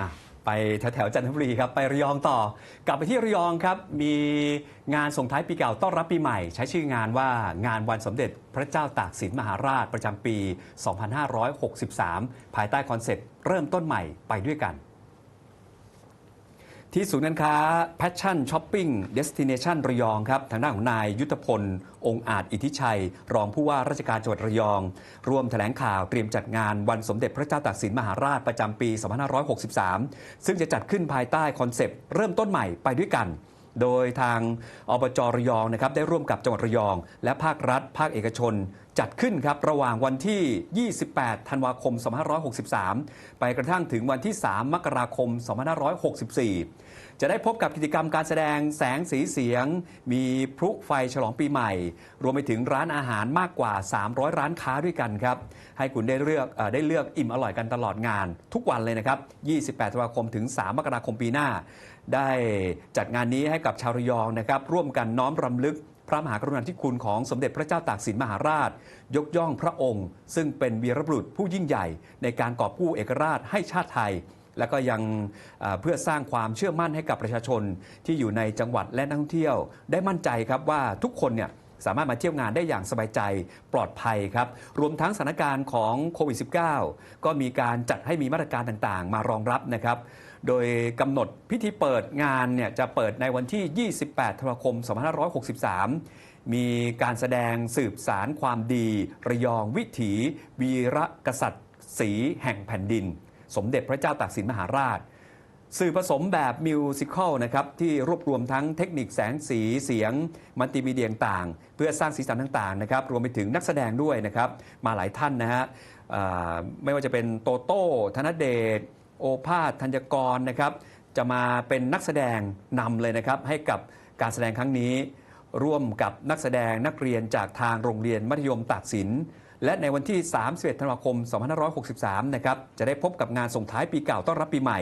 อะไปแถวๆจันทบุรีครับไประยองต่อกลับไปที่ระยองครับ มีงานส่งท้ายปีเก่าต้อนรับปีใหม่ ใช้ชื่องานว่างานวันสมเด็จพระเจ้าตากสินมหาราชประจำปี 2563 ภายใต้คอนเซ็ปต์เริ่มต้นใหม่ไปด้วยกัน ที่ศูนย์การค้า Passion Shopping Destination ระยองครับทางด้านของนายยุทธพล องค์อาจอิทธิชัย รองผู้ว่าราชการจังหวัดระยอง ร่วมแถลงข่าวเตรียมจัดงานวันสมเด็จพระเจ้าตากสินมหาราชประจำปี 2563 ซึ่งจะจัดขึ้นภายใต้คอนเซปต์เริ่มต้นใหม่ไปด้วยกันโดยทางอบจระยองนะครับได้ร่วมกับจังหวัดระยอง และภาครัฐ ภาคเอกชนจัดขึ้นครับระหว่างวันที่ 28 ธันวาคม 2563 ไปกระทั่งถึงวันที่ 3 มกราคม 2564 จะได้พบกับกิจกรรมการแสดงแสงสีเสียง มีพลุไฟฉลองปีใหม่ รวมไปถึงร้านอาหารมากกว่า 300 ร้านค้าด้วยกันครับ ให้คุณได้เลือกอได้เลือกอิ่มอร่อยกันตลอดงาน ทุกวันเลยนะครับ 28 ธันวาคมถึง 3 มกราคมปีหน้า ได้จัดงานนี้ให้กับชาวระยองนะครับร่วมกันน้อมรำลึก พระมหากรุณาธิคุณของสมเด็จพระเจ้าตากสินมหาราช ยกย่องพระองค์ ซึ่งเป็นวีรบุรุษผู้ยิ่งใหญ่ในการกอบกู้เอกราชให้ชาติไทย และก็ยังเพื่อสร้างความเชื่อมั่นให้กับประชาชนที่อยู่ในจังหวัดและนักท่องเที่ยว ได้มั่นใจครับว่าทุกคนเนี่ย สามารถมาเที่ยวงานได้อย่างสบายใจปลอดภัยครับ รวมทั้งสถานการณ์ของโควิด -19 ก็มีการจัดให้มีมาตรการต่างๆ มารองรับนะครับ โดยกำหนดพิธีเปิดงานเนี่ยจะเปิดในวันที่ 28 ธันวาคม 2563 มีการแสดงสืบสารความดี ระยองวิถี วีระกษัตริย์ศรีแห่งแผ่นดิน สมเด็จพระเจ้าตากสินมหาราช สื่อผสมแบบมิวสิควลนะครับที่รวบรวมทั้งเทคนิคแสงสีเสียง มัลติมีเดียต่างเพื่อสร้างสีสันต่างๆนะครับรวมไปถึงนักแสดงด้วยนะครับมาหลายท่านนะฮะไม่ว่าจะเป็นโตโต้ธนเดช โอภาสธัญกรนะครับจะมาเป็นนักแสดงนำเลยนะครับให้กับการแสดงครั้งนี้ ร่วมกับนักแสดงนักเรียนจากทางโรงเรียนมัธยมตากสิน และในวันที่ 31 ธันวาคม 2563 นะครับ จะได้พบกับงานส่งท้ายปีเก่าต้อนรับปีใหม่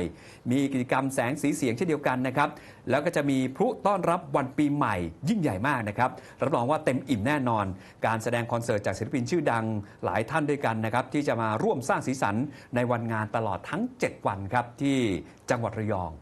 มีกิจกรรมแสงสีเสียงเช่นเดียวกันนะครับ แล้วก็จะมีพลุต้อนรับวันปีใหม่ ยิ่งใหญ่มากนะครับ รับรองว่าเต็มอิ่มแน่นอน การแสดงคอนเสิร์ตจากศิลปินชื่อดังหลายท่านด้วยกันนะครับ ที่จะมาร่วมสร้างสีสันในวันงานตลอดทั้ง 7 วันครับที่จังหวัดระยอง